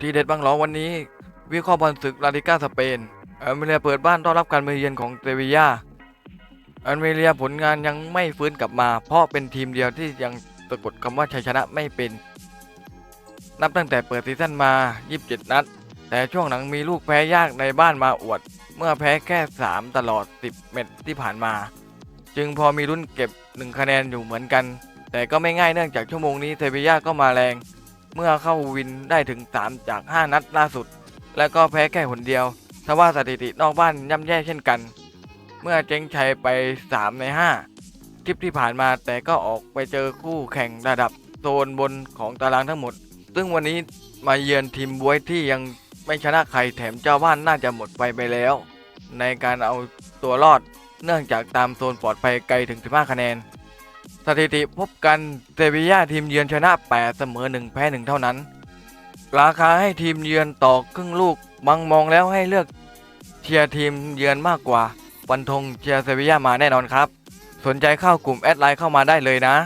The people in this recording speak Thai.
ทีเด็ดบางหลอวันนี้ วิเคราะห์บอลศึกลาลิก้าสเปนเอเมเรียเปิดบ้านต้อนรับการมาเยือนของเซบียาเอเมเรียผลงานยังไม่ฟื้นกลับมา เพราะเป็นทีมเดียวที่ยังสะกดคำว่าชัยชนะไม่เป็น นับตั้งแต่เปิดซีซั่นมา 27 นัด แต่ช่วงหลังมีลูกแพ้ยากในบ้านมาอวด เมื่อแพ้แค่ 3 ตลอด 10 เม็ดที่ผ่านมา จึงพอมีรุ่นเก็บ 1 คะแนนอยู่เหมือนกัน แต่ก็ไม่ง่ายเนื่องจากชั่วโมงนี้เซบียาก็มาแรง เมื่อเข้าวินได้ถึง 3 จาก 5 นัดล่าสุด และก็แพ้แค่หนเดียวทว่าสถิตินอกบ้านย่ำแย่เช่นกัน เมื่อเจ๊งชัยไป 3 ใน 5 ทริปที่ผ่านมาแต่ก็ออกไปเจอคู่แข่งระดับโซนบนของตารางทั้งหมด ซึ่งวันนี้มาเยือนทีมบวยที่ยังไม่ชนะใครแถมเจ้าบ้านน่าจะหมดไปไปแล้ว ในการเอาตัวรอดเนื่องจากตามโซนปลอดภัยไกลถึง 15 คะแนน สถิติพบกันเซบีย่าทีมเยือนชนะ 8 เสมอ 1 แพ้ 1 เท่านั้น ราคาให้ทีมเยือนต่อครึ่งลูกบางมองแล้วให้เลือกเชียร์ทีมเยือนมากกว่า วันทงเชียร์เซบีย่ามาแน่นอนครับ สนใจเข้ากลุ่มแอดไลน์เข้ามาได้เลยนะ